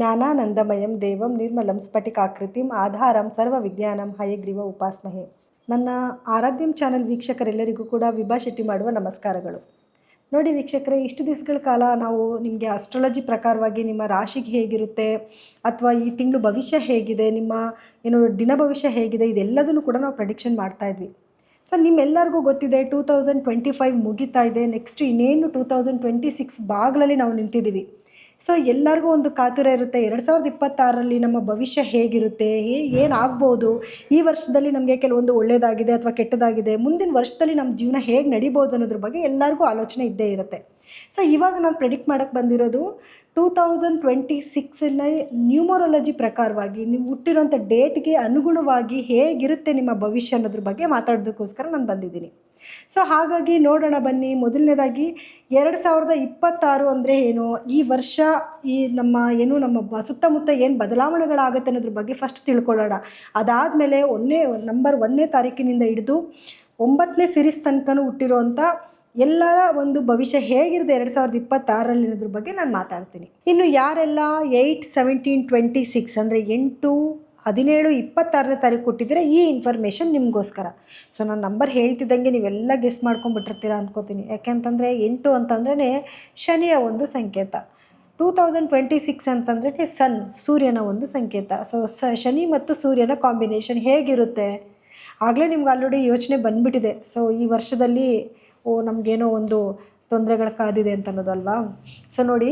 ಜ್ಞಾನಾನಂದಮಯಂ ದೇವಂ ನಿರ್ಮಲಂ ಸ್ಫಟಿಕಾಕೃತಿಂ ಆಧಾರಂ ಸರ್ವ ವಿಜ್ಞಾನಂ ಹಯಗ್ರೀವ ಉಪಾಸ್ಮಹೆ. ನನ್ನ ಆರಾಧ್ಯಂ ಚಾನೆಲ್ ವೀಕ್ಷಕರೆಲ್ಲರಿಗೂ ಕೂಡ ವಿಭಾ ಶೆಟ್ಟಿ ಮಾಡುವ ನಮಸ್ಕಾರಗಳು. ನೋಡಿ ವೀಕ್ಷಕರೇ, ಇಷ್ಟು ದಿವಸಗಳ ಕಾಲ ನಾವು ನಿಮಗೆ ಅಸ್ಟ್ರಾಲಜಿ ಪ್ರಕಾರವಾಗಿ ನಿಮ್ಮ ರಾಶಿಗೆ ಹೇಗಿರುತ್ತೆ, ಅಥವಾ ಈ ತಿಂಗಳು ಭವಿಷ್ಯ ಹೇಗಿದೆ, ನಿಮ್ಮ, ಏನು, ದಿನ ಭವಿಷ್ಯ ಹೇಗಿದೆ, ಇದೆಲ್ಲದನ್ನು ಕೂಡ ನಾವು ಪ್ರೆಡಿಕ್ಷನ್ ಮಾಡ್ತಾ ಇದ್ವಿ. ಸೊ ನಿಮ್ಮೆಲ್ಲರಿಗೂ ಗೊತ್ತಿದೆ ಟೂ ತೌಸಂಡ್ ಟ್ವೆಂಟಿ ಫೈವ್ ಮುಗಿತಾ ಇದೆ ನೆಕ್ಸ್ಟ್ ಇನ್ನೇನು ಟೂ ತೌಸಂಡ್ ಟ್ವೆಂಟಿ ಸಿಕ್ಸ್ ಬಾಗಿಲಲ್ಲಿ ನಾವು ನಿಂತಿದ್ದೀವಿ. ಸೊ ಎಲ್ಲರಿಗೂ ಒಂದು ಕಾತುರ ಇರುತ್ತೆ. ಎರಡು ಸಾವಿರದ ಇಪ್ಪತ್ತಾರರಲ್ಲಿ ನಮ್ಮ ಭವಿಷ್ಯ ಹೇಗಿರುತ್ತೆ? ಏನಾಗ್ಬೋದು ಈ ವರ್ಷದಲ್ಲಿ ನಮಗೆ ಕೆಲವೊಂದು ಒಳ್ಳೆಯದಾಗಿದೆ ಅಥವಾ ಕೆಟ್ಟದಾಗಿದೆ. ಮುಂದಿನ ವರ್ಷದಲ್ಲಿ ನಮ್ಮ ಜೀವನ ಹೇಗೆ ನಡಿಬೋದು ಅನ್ನೋದ್ರ ಬಗ್ಗೆ ಎಲ್ಲರಿಗೂ ಆಲೋಚನೆ ಇದ್ದೇ ಇರುತ್ತೆ. ಸೊ ಇವಾಗ ನಾನು ಪ್ರೆಡಿಕ್ಟ್ ಮಾಡೋಕ್ಕೆ ಬಂದಿರೋದು ಟೂ ತೌಸಂಡ್ ಟ್ವೆಂಟಿ ಸಿಕ್ಸಲ್ಲಿ ನ್ಯೂಮರಾಲಜಿ ಪ್ರಕಾರವಾಗಿ ನೀವು ಹುಟ್ಟಿರೋಂಥ ಡೇಟ್ಗೆ ಅನುಗುಣವಾಗಿ ಹೇಗಿರುತ್ತೆ ನಿಮ್ಮ ಭವಿಷ್ಯ ಅನ್ನೋದ್ರ ಬಗ್ಗೆ ಮಾತಾಡೋದಕ್ಕೋಸ್ಕರ ನಾನು ಬಂದಿದ್ದೀನಿ. ಸೊ ಹಾಗಾಗಿ ನೋಡೋಣ ಬನ್ನಿ. ಮೊದಲನೇದಾಗಿ ಎರಡು ಸಾವಿರದ ಇಪ್ಪತ್ತಾರು ಅಂದರೆ ಏನು? ಈ ವರ್ಷ ಈ ನಮ್ಮ ಏನು ನಮ್ಮ ಬ ಸುತ್ತಮುತ್ತ ಏನು ಬದಲಾವಣೆಗಳಾಗುತ್ತೆ ಅನ್ನೋದ್ರ ಬಗ್ಗೆ ಫಸ್ಟ್ ತಿಳ್ಕೊಳ್ಳೋಣ. ಅದಾದಮೇಲೆ ಒಂದೇ ನಂಬರ್ ಒಂದನೇ ತಾರೀಕಿನಿಂದ ಹಿಡಿದು ಒಂಬತ್ತನೇ ಸಿರೀಸ್ ತನಕನೂ ಹುಟ್ಟಿರೋವಂಥ ಎಲ್ಲರ ಒಂದು ಭವಿಷ್ಯ ಹೇಗಿರುತ್ತೆ ಎರಡು ಸಾವಿರದ ಇಪ್ಪತ್ತಾರರಲ್ಲಿ ಅನ್ನೋದ್ರ ಬಗ್ಗೆ ನಾನು ಮಾತಾಡ್ತೀನಿ. ಇನ್ನು ಯಾರೆಲ್ಲ ಏಯ್ಟ್ ಸೆವೆಂಟೀನ್ ಟ್ವೆಂಟಿ ಸಿಕ್ಸ್ ಅಂದರೆ ಎಂಟು ಹದಿನೇಳು, ಇಪ್ಪತ್ತಾರನೇ ತಾರೀಕು ಕೊಟ್ಟಿದ್ದೀರಾ, ಈ ಇನ್ಫಾರ್ಮೇಷನ್ ನಿಮಗೋಸ್ಕರ. ಸೊ ನಾನು ನಂಬರ್ ಹೇಳ್ತಿದ್ದಂಗೆ ನೀವೆಲ್ಲ ಗೆಸ್ ಮಾಡ್ಕೊಂಡ್ಬಿಟ್ಟಿರ್ತೀರ ಅನ್ಕೋತೀನಿ. ಯಾಕೆಂತಂದರೆ ಎಂಟು ಅಂತಂದ್ರೆ ಶನಿಯ ಒಂದು ಸಂಕೇತ. ಟೂ ತೌಸಂಡ್ ಟ್ವೆಂಟಿ ಸಿಕ್ಸ್ ಅಂತಂದರೆ ಸನ್ ಸೂರ್ಯನ ಒಂದು ಸಂಕೇತ. ಸೊ ಸ, ಶನಿ ಮತ್ತು ಸೂರ್ಯನ ಕಾಂಬಿನೇಷನ್ ಹೇಗಿರುತ್ತೆ? ಆಗಲೇ ನಿಮ್ಗೆ ಆಲ್ರೆಡಿ ಯೋಚನೆ ಬಂದ್ಬಿಟ್ಟಿದೆ. ಸೊ ಈ ವರ್ಷದಲ್ಲಿ, ಓ, ನಮಗೇನೋ ಒಂದು ತೊಂದರೆಗಳ ಕಾದಿದೆ ಅಂತ ಅನ್ನೋದಲ್ವಾ ಸೊ ನೋಡಿ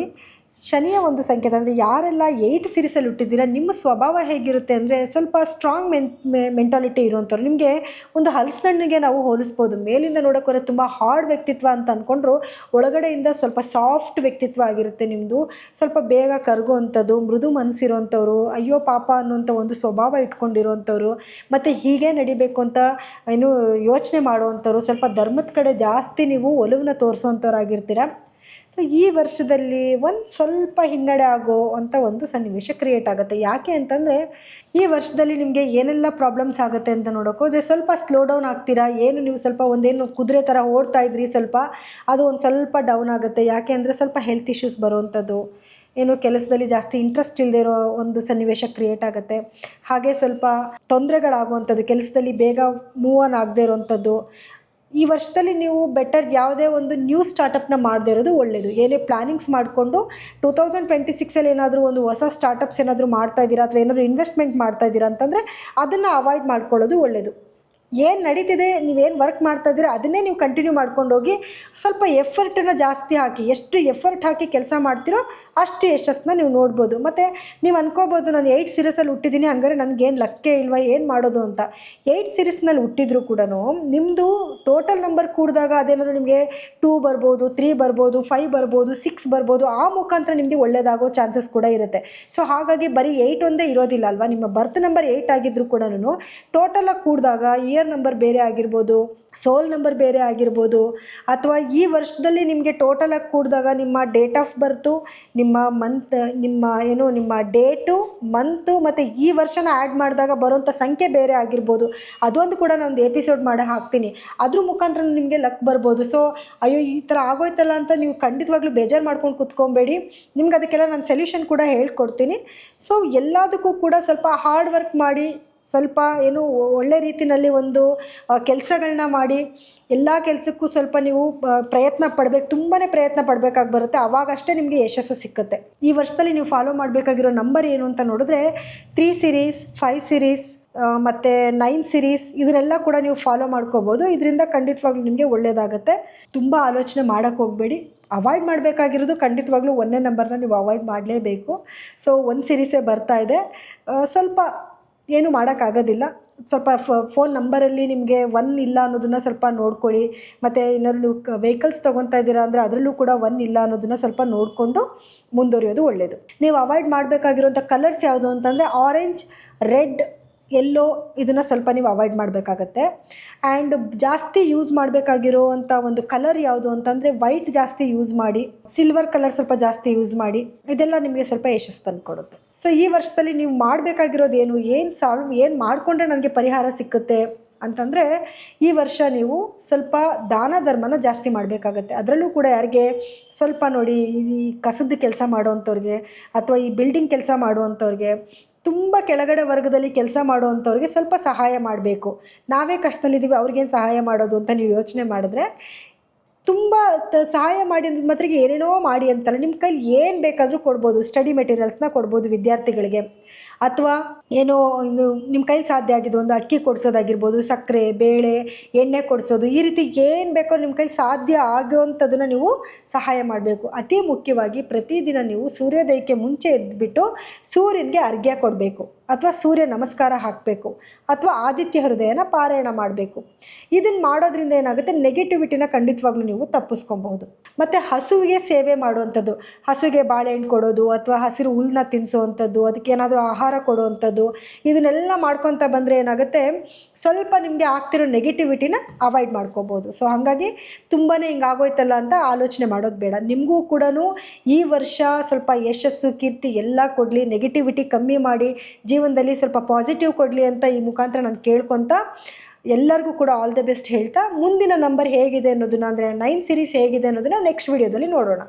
ಶನಿಯ ಒಂದು ಸಂಕೇತ ಅಂದರೆ ಯಾರೆಲ್ಲ ಏಯ್ಟ್ ಸಿರಿಸಲ್ಲಿ ಹುಟ್ಟಿದ್ದೀರಾ, ನಿಮ್ಮ ಸ್ವಭಾವ ಹೇಗಿರುತ್ತೆ ಅಂದರೆ ಸ್ವಲ್ಪ ಸ್ಟ್ರಾಂಗ್ ಮೆನ್ ಮೆಂಟಾಲಿಟಿ ಇರುವಂಥವ್ರು. ನಿಮಗೆ ಒಂದು ಹಲಸಣ್ಣಿಗೆ ನಾವು ಹೋಲಿಸ್ಬೋದು. ಮೇಲಿಂದ ನೋಡೋಕೆ ತುಂಬ ಹಾರ್ಡ್ ವ್ಯಕ್ತಿತ್ವ ಅಂತ ಅಂದ್ಕೊಂಡ್ರು ಒಳಗಡೆಯಿಂದ ಸ್ವಲ್ಪ ಸಾಫ್ಟ್ ವ್ಯಕ್ತಿತ್ವ ಆಗಿರುತ್ತೆ ನಿಮ್ಮದು ಸ್ವಲ್ಪ ಬೇಗ ಕರಗುವಂಥದ್ದು, ಮೃದು ಮನಸ್ಸಿರುವಂಥವ್ರು ಅಯ್ಯೋ ಪಾಪ ಅನ್ನುವಂಥ ಒಂದು ಸ್ವಭಾವ ಇಟ್ಕೊಂಡಿರೋವಂಥವ್ರು. ಮತ್ತು ಹೀಗೆ ನಡಿಬೇಕು ಅಂತ ಏನು ಯೋಚನೆ ಮಾಡುವಂಥವ್ರು, ಸ್ವಲ್ಪ ಧರ್ಮದ ಕಡೆ ಜಾಸ್ತಿ ನೀವು ಒಲವನ್ನ ತೋರಿಸೋವಂಥವ್ರಾಗಿರ್ತೀರ ಸೊ ಈ ವರ್ಷದಲ್ಲಿ ಒಂದು ಸ್ವಲ್ಪ ಹಿನ್ನಡೆ ಆಗೋ ಅಂತ ಒಂದು ಸನ್ನಿವೇಶ ಕ್ರಿಯೇಟ್ ಆಗುತ್ತೆ. ಯಾಕೆ ಅಂತಂದರೆ, ಈ ವರ್ಷದಲ್ಲಿ ನಿಮಗೆ ಏನೆಲ್ಲ ಪ್ರಾಬ್ಲಮ್ಸ್ ಆಗುತ್ತೆ ಅಂತ ನೋಡೋಕೆ ಸ್ವಲ್ಪ ಸ್ಲೋ ಡೌನ್ ಆಗ್ತೀರಾ? ಏನು ನೀವು ಸ್ವಲ್ಪ ಒಂದೇನು ಕುದುರೆ ಥರ ಓಡ್ತಾ ಇದ್ರಿ ಸ್ವಲ್ಪ, ಅದು ಒಂದು ಸ್ವಲ್ಪ ಡೌನ್ ಆಗುತ್ತೆ. ಯಾಕೆ ಅಂದರೆ ಸ್ವಲ್ಪ ಹೆಲ್ತ್ ಇಶ್ಯೂಸ್ ಬರುವಂಥದ್ದು. ಏನು ಕೆಲಸದಲ್ಲಿ ಜಾಸ್ತಿ ಇಂಟ್ರೆಸ್ಟ್ ಇಲ್ಲದೆ ಇರೋ ಒಂದು ಸನ್ನಿವೇಶ ಕ್ರಿಯೇಟ್ ಆಗುತ್ತೆ. ಹಾಗೆ ಸ್ವಲ್ಪ ತೊಂದರೆಗಳಾಗುವಂಥದ್ದು, ಕೆಲಸದಲ್ಲಿ ಬೇಗ ಮೂವ್ ಆನ್ ಆಗದೆ ಇರೋವಂಥದ್ದು. ಈ ವರ್ಷದಲ್ಲಿ ನೀವು ಬೆಟರ್ ಯಾವುದೇ ಒಂದು ನ್ಯೂ ಸ್ಟಾರ್ಟಪ್ನ ಮಾಡದೇ ಇರೋದು ಒಳ್ಳೆಯದು ಏನೇ ಪ್ಲಾನಿಂಗ್ಸ್ ಮಾಡಿಕೊಂಡು ಟೂ ತೌಸಂಡ್ ಟ್ವೆಂಟಿ ಸಿಕ್ಸಲ್ಲಿ ಏನಾದರೂ ಒಂದು ಹೊಸ ಸ್ಟಾರ್ಟಪ್ಸ್ ಏನಾದರೂ ಮಾಡ್ತಾ ಇದ್ದೀರಾ, ಅಥವಾ ಏನಾದರೂ ಇನ್ವೆಸ್ಟ್ಮೆಂಟ್ ಮಾಡ್ತಾ ಇದ್ದೀರಾ ಅಂತಂದರೆ ಅದನ್ನು ಅವಾಯ್ಡ್ ಮಾಡ್ಕೊಳ್ಳೋದು ಒಳ್ಳೆಯದು ಏನು ನಡೀತಿದೆ ನೀವೇನು ವರ್ಕ್ ಮಾಡ್ತಾ ಇದ್ದೀರಾ, ಅದನ್ನೇ ನೀವು ಕಂಟಿನ್ಯೂ ಮಾಡ್ಕೊಂಡು ಹೋಗಿ ಸ್ವಲ್ಪ ಎಫರ್ಟನ್ನು ಜಾಸ್ತಿ ಹಾಕಿ, ಎಷ್ಟು ಎಫರ್ಟ್ ಹಾಕಿ ಕೆಲಸ ಮಾಡ್ತೀರೋ ಅಷ್ಟು ಯಶಸ್ಸನ್ನ ನೀವು ನೋಡ್ಬೋದು. ಮತ್ತು ನೀವು ಅನ್ಕೋಬೋದು, ನಾನು ಏಯ್ಟ್ ಸೀರೀಸಲ್ಲಿ ಹುಟ್ಟಿದ್ದೀನಿ ಹಂಗಾರೆ ನನಗೇನು ಲಕ್ಕೇ ಇಲ್ವಾ, ಏನು ಮಾಡೋದು ಅಂತ. ಏಯ್ಟ್ ಸೀರೀಸ್ನಲ್ಲಿ ಹುಟ್ಟಿದ್ರು ಕೂಡ ನಿಮ್ಮದು ಟೋಟಲ್ ನಂಬರ್ ಕೂಡಿದಾಗ ಅದೇನಾದರೂ ನಿಮಗೆ ಟೂ ಬರ್ಬೋದು ತ್ರೀ ಬರ್ಬೋದು ಫೈವ್ ಬರ್ಬೋದು ಸಿಕ್ಸ್ ಬರ್ಬೋದು, ಆ ಮುಖಾಂತರ ನಿಮಗೆ ಒಳ್ಳೆಯದಾಗೋ ಚಾನ್ಸಸ್ ಕೂಡ ಇರುತ್ತೆ. ಸೊ ಹಾಗಾಗಿ ಬರೀ ಏಯ್ಟ್ ಒಂದೇ ಇರೋದಿಲ್ಲ ಅಲ್ವಾ? ನಿಮ್ಮ ಬರ್ತ್ ನಂಬರ್ ಏಯ್ಟ್ ಆಗಿದ್ರು ಕೂಡ ಟೋಟಲಾಗಿ ಕೂಡಿದಾಗ ಇಯರ್ ನಂಬರ್ ಬೇರೆ ಆಗಿರ್ಬೋದು ಸೋಲ್ ನಂಬರ್ ಬೇರೆ ಆಗಿರ್ಬೋದು, ಅಥವಾ ಈ ವರ್ಷದಲ್ಲಿ ನಿಮಗೆ ಟೋಟಲಾಗಿ ಕೂಡಿದಾಗ ನಿಮ್ಮ ಡೇಟ್ ಆಫ್ ಬರ್ತು ನಿಮ್ಮ ಮಂತ್ ನಿಮ್ಮ ಏನು, ನಿಮ್ಮ ಡೇಟು ಮಂತು ಮತ್ತು ಈ ವರ್ಷನ ಆ್ಯಡ್ ಮಾಡಿದಾಗ ಬರೋಂಥ ಸಂಖ್ಯೆ ಬೇರೆ ಆಗಿರ್ಬೋದು. ಅದೊಂದು ಕೂಡ ನಾನು ಒಂದು ಎಪಿಸೋಡ್ ಮಾಡಿ ಹಾಕ್ತೀನಿ. ಅದ್ರ ಮುಖಾಂತರ ನಿಮಗೆ ಲಕ್ ಬರ್ಬೋದು. ಸೊ ಅಯ್ಯೋ, ಈ ಥರ ಆಗೋಯ್ತಲ್ಲ ಅಂತ ನೀವು ಖಂಡಿತವಾಗ್ಲೂ ಬೇಜಾರು ಮಾಡ್ಕೊಂಡು ಕುತ್ಕೊಬೇಡಿ. ನಿಮ್ಗೆ ಅದಕ್ಕೆಲ್ಲ ನಾನು ಸೊಲ್ಯೂಷನ್ ಕೂಡ ಹೇಳ್ಕೊಡ್ತೀನಿ. ಸೊ ಎಲ್ಲದಕ್ಕೂ ಕೂಡ ಸ್ವಲ್ಪ ಹಾರ್ಡ್ ವರ್ಕ್ ಮಾಡಿ ಸ್ವಲ್ಪ ಏನು ಒಳ್ಳೆ ರೀತಿಯಲ್ಲಿ ಒಂದು ಕೆಲಸಗಳನ್ನ ಮಾಡಿ ಎಲ್ಲ ಕೆಲಸಕ್ಕೂ ಸ್ವಲ್ಪ ನೀವು ಪ್ರಯತ್ನ ಪಡಬೇಕು ತುಂಬಾ ಪ್ರಯತ್ನ ಪಡಬೇಕಾಗಿ ಬರುತ್ತೆ. ಆವಾಗಷ್ಟೇ ನಿಮಗೆ ಯಶಸ್ಸು ಸಿಕ್ಕುತ್ತೆ. ಈ ವರ್ಷದಲ್ಲಿ ನೀವು ಫಾಲೋ ಮಾಡಬೇಕಾಗಿರೋ ನಂಬರ್ ಏನು ಅಂತ ನೋಡಿದ್ರೆ ತ್ರೀ ಸಿರೀಸ್ ಫೈವ್ ಸಿರೀಸ್ ಮತ್ತು ನೈನ್ ಸಿರೀಸ್ ಇದನ್ನೆಲ್ಲ ಕೂಡ ನೀವು ಫಾಲೋ ಮಾಡ್ಕೋಬೋದು. ಇದರಿಂದ ಖಂಡಿತವಾಗ್ಲೂ ನಿಮಗೆ ಒಳ್ಳೆಯದಾಗುತ್ತೆ ತುಂಬ ಆಲೋಚನೆ ಮಾಡೋಕ್ಕೆ ಹೋಗಬೇಡಿ. ಅವಾಯ್ಡ್ ಮಾಡಬೇಕಾಗಿರೋದು ಖಂಡಿತವಾಗ್ಲೂ ಒಂದೇ ನಂಬರ್ನ ನೀವು ಅವಾಯ್ಡ್ ಮಾಡಲೇಬೇಕು. ಸೊ ಒಂದು ಸಿರೀಸೇ ಬರ್ತಾ ಇದೆ. ಸ್ವಲ್ಪ ಏನು ಮಾಡೋಕ್ಕಾಗೋದಿಲ್ಲ. ಸ್ವಲ್ಪ ಫೋನ್ ನಂಬರಲ್ಲಿ ನಿಮಗೆ ಒನ್ ಇಲ್ಲ ಅನ್ನೋದನ್ನು ಸ್ವಲ್ಪ ನೋಡ್ಕೊಳ್ಳಿ. ಮತ್ತು ಏನಾದ್ರು ವೆಹಿಕಲ್ಸ್ ತೊಗೊತಾ ಇದ್ದೀರಾ ಅಂದರೆ ಅದರಲ್ಲೂ ಕೂಡ ಒನ್ ಇಲ್ಲ ಅನ್ನೋದನ್ನು ಸ್ವಲ್ಪ ನೋಡಿಕೊಂಡು ಮುಂದುವರಿಯೋದು ಒಳ್ಳೆಯದು ನೀವು ಅವಾಯ್ಡ್ ಮಾಡಬೇಕಾಗಿರುವಂಥ ಕಲರ್ಸ್ ಯಾವುದು ಅಂತಂದರೆ ಆರೆಂಜ್ ರೆಡ್ ಎಲ್ಲೋ ಇದನ್ನು ಸ್ವಲ್ಪ ನೀವು ಅವಾಯ್ಡ್ ಮಾಡಬೇಕಾಗತ್ತೆ. ಆ್ಯಂಡ್ ಜಾಸ್ತಿ ಯೂಸ್ ಮಾಡಬೇಕಾಗಿರೋ ಅಂಥ ಒಂದು ಕಲರ್ ಯಾವುದು ಅಂತಂದರೆ ವೈಟ್ ಜಾಸ್ತಿ ಯೂಸ್ ಮಾಡಿ ಸಿಲ್ವರ್ ಕಲರ್ ಸ್ವಲ್ಪ ಜಾಸ್ತಿ ಯೂಸ್ ಮಾಡಿ, ಇದೆಲ್ಲ ನಿಮಗೆ ಸ್ವಲ್ಪ ಯಶಸ್ಸು ತಂದುಕೊಡುತ್ತೆ ಸೊ ಈ ವರ್ಷದಲ್ಲಿ ನೀವು ಮಾಡಬೇಕಾಗಿರೋದು ಏನು ಏನು ಸಾಲ್ವ್ ಏನು ಮಾಡಿಕೊಂಡ್ರೆ ನನಗೆ ಪರಿಹಾರ ಸಿಕ್ಕುತ್ತೆ ಅಂತಂದರೆ ಈ ವರ್ಷ ನೀವು ಸ್ವಲ್ಪ ದಾನ ಧರ್ಮನ ಜಾಸ್ತಿ ಮಾಡಬೇಕಾಗತ್ತೆ. ಅದರಲ್ಲೂ ಕೂಡ ಯಾರಿಗೆ ಸ್ವಲ್ಪ ನೋಡಿ ಈ ಕಸದ ಕೆಲಸ ಮಾಡೋವಂಥವ್ರಿಗೆ ಅಥವಾ ಈ ಬಿಲ್ಡಿಂಗ್ ಕೆಲಸ ಮಾಡುವಂಥವ್ರಿಗೆ ತುಂಬ ಕೆಳಗಡೆ ವರ್ಗದಲ್ಲಿ ಕೆಲಸ ಮಾಡುವಂಥವ್ರಿಗೆ ಸ್ವಲ್ಪ ಸಹಾಯ ಮಾಡಬೇಕು. ನಾವೇ ಕಷ್ಟದಲ್ಲಿದ್ದೀವಿ, ಅವ್ರಿಗೇನು ಸಹಾಯ ಮಾಡೋದು ಅಂತ ನೀವು ಯೋಚನೆ ಮಾಡಿದ್ರೆ ತುಂಬ ತ ಸಹಾಯ ಮಾಡಿ ಅಂದ ಮಾತ್ರ ಏನೇನೋ ಮಾಡಿ ಅಂತಲ್ಲ, ನಿಮ್ಮ ಕೈಲಿ ಏನು ಬೇಕಾದರೂ ಕೊಡ್ಬೋದು, ಸ್ಟಡಿ ಮೆಟೀರಿಯಲ್ಸ್ನ ಕೊಡ್ಬೋದು ವಿದ್ಯಾರ್ಥಿಗಳಿಗೆ. ಅಥವಾ ಏನೋ ಒಂದು ನಿಮ್ಮ ಕೈಲಿ ಸಾಧ್ಯ ಆಗಿದ್ದು ಒಂದು ಅಕ್ಕಿ ಕೊಡಿಸೋದಾಗಿರ್ಬೋದು, ಸಕ್ಕರೆ, ಬೇಳೆ, ಎಣ್ಣೆ ಕೊಡಿಸೋದು, ಈ ರೀತಿ ಏನು ಬೇಕೋ ನಿಮ್ಮ ಕೈ ಸಾಧ್ಯ ಆಗುವಂಥದ್ದನ್ನು ನೀವು ಸಹಾಯ ಮಾಡಬೇಕು. ಅತಿ ಮುಖ್ಯವಾಗಿ ಪ್ರತಿದಿನ ನೀವು ಸೂರ್ಯೋದಯಕ್ಕೆ ಮುಂಚೆ ಎದ್ದುಬಿಟ್ಟು ಸೂರ್ಯನಿಗೆ ಅರ್ಘ್ಯ ಕೊಡಬೇಕು, ಅಥವಾ ಸೂರ್ಯ ನಮಸ್ಕಾರ ಹಾಕಬೇಕು, ಅಥವಾ ಆದಿತ್ಯ ಹೃದಯನ ಪಾರಾಯಣ ಮಾಡಬೇಕು. ಇದನ್ನು ಮಾಡೋದ್ರಿಂದ ಏನಾಗುತ್ತೆ? ನೆಗೆಟಿವಿಟಿನ ಖಂಡಿತವಾಗ್ಲೂ ನೀವು ತಪ್ಪಿಸ್ಕೊಬಹುದು. ಮತ್ತು ಹಸುವಿಗೆ ಸೇವೆ ಮಾಡುವಂಥದ್ದು ಹಸುವಿಗೆ ಬಾಳೆಹಣ್ಣು ಕೊಡೋದು, ಅಥವಾ ಹಸಿರು ಹುಲ್ಲನ್ನ ತಿನ್ನಿಸೋವಂಥದ್ದು ಅದಕ್ಕೆ ಏನಾದರೂ ಆಹಾರ ಕೊಡುವಂಥದ್ದು. ಇದನ್ನೆಲ್ಲ ಮಾಡ್ಕೊತ ಬಂದರೆ ಏನಾಗುತ್ತೆ? ಸ್ವಲ್ಪ ನಿಮಗೆ ಆಗ್ತಿರೋ ನೆಗೆಟಿವಿಟಿನ ಅವಾಯ್ಡ್ ಮಾಡ್ಕೋಬೋದು. ಸೊ ಹಾಗಾಗಿ ತುಂಬಾ ಹಿಂಗಾಗೋಯ್ತಲ್ಲ ಅಂತ ಆಲೋಚನೆ ಮಾಡೋದು ಬೇಡ. ನಿಮಗೂ ಕೂಡ ಈ ವರ್ಷ ಸ್ವಲ್ಪ ಯಶಸ್ಸು, ಕೀರ್ತಿ ಎಲ್ಲ ಕೊಡಲಿ. ನೆಗೆಟಿವಿಟಿ ಕಮ್ಮಿ ಮಾಡಿ, ಜೀವನದಲ್ಲಿ ಸ್ವಲ್ಪ ಪಾಸಿಟಿವ್ ಕೊಡಲಿ ಅಂತ ಈ ಮುಖಾಂತರ ನಾನು ಕೇಳ್ಕೊತ ಎಲ್ಲರಿಗೂ ಕೂಡ ಆಲ್ ದ ಬೆಸ್ಟ್ ಹೇಳ್ತಾ, ಮುಂದಿನ ನಂಬರ್ ಹೇಗಿದೆ ಅನ್ನೋದನ್ನ ಅಂದರೆ ನೈನ್ ಸಿರೀಸ್ ಹೇಗಿದೆ ಅನ್ನೋದನ್ನ ನೆಕ್ಸ್ಟ್ ವಿಡಿಯೋದಲ್ಲಿ ನೋಡೋಣ.